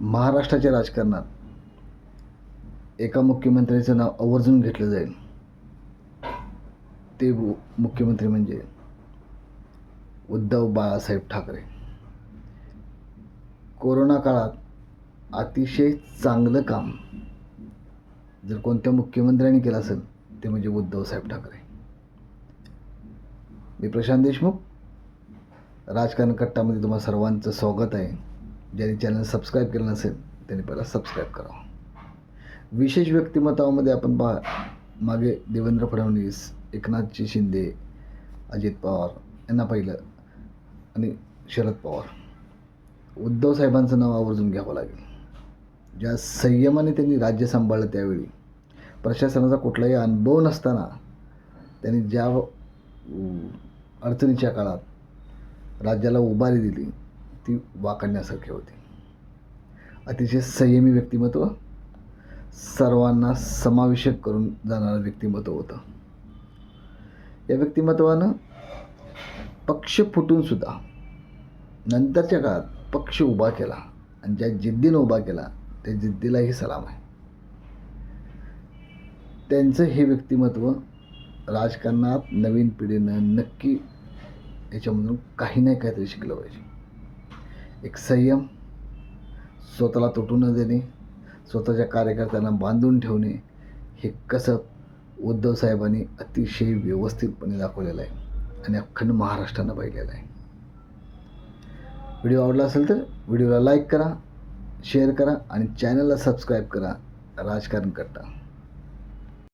महाराष्ट्राच्या राजकारणात एका मुख्यमंत्र्याचं नाव आवर्जून घेतलं जाईल. ते मुख्यमंत्री म्हणजे उद्धव बाळासाहेब ठाकरे. कोरोना काळात अतिशय चांगलं काम जर कोणत्या मुख्यमंत्र्यांनी केलं असेल ते म्हणजे उद्धवसाहेब ठाकरे. मी प्रशांत देशमुख. राजकारण कट्टामध्ये तुम्हाला सर्वांचं स्वागत आहे. ज्यांनी चॅनल सबस्क्राईब केलं नसेल त्यांनी पहिला सबस्क्राईब करावं विशेष व्यक्तिमत्वामध्ये आपण पहा मागे देवेंद्र फडणवीस एकनाथजी शिंदे अजित पवार यांना पाहिलं आणि शरद पवार. उद्धव साहेबांचं नाव आवर्जून घ्यावं लागेल. ज्या संयमाने त्यांनी राज्य सांभाळलं त्यावेळी प्रशासनाचा कुठलाही अनुभव नसताना त्यांनी ज्या अडचणीच्या काळात राज्याला उभारी दिली ती वाकण्यासारखी होती. अतिशय संयमी व्यक्तिमत्व सर्वांना समावेशक करून जाणारं व्यक्तिमत्व होतं. या व्यक्तिमत्वानं पक्ष फुटून सुद्धा नंतरच्या काळात पक्ष उभा केला आणि ज्या जिद्दीनं उभा केला त्या जिद्दीलाही सलाम आहे. त्यांचं हे व्यक्तिमत्व राजकारणात नवीन पिढीनं नक्की याच्यामधून काही नाही काहीतरी शिकलं पाहिजे. एक संयम स्वतःला तुटू न देणे स्वतःच्या कार्यकर्त्यांना बांधून ठेवणे हे कसं उद्धव साहेबांनी अतिशय व्यवस्थितपणे दाखवलेलं आहे आणि अखंड महाराष्ट्रानं पाहिलेलं आहे. व्हिडिओ आवडला असेल तर व्हिडिओला लाईक करा शेअर करा आणि चॅनलला सबस्क्राईब करा राजकारण करता.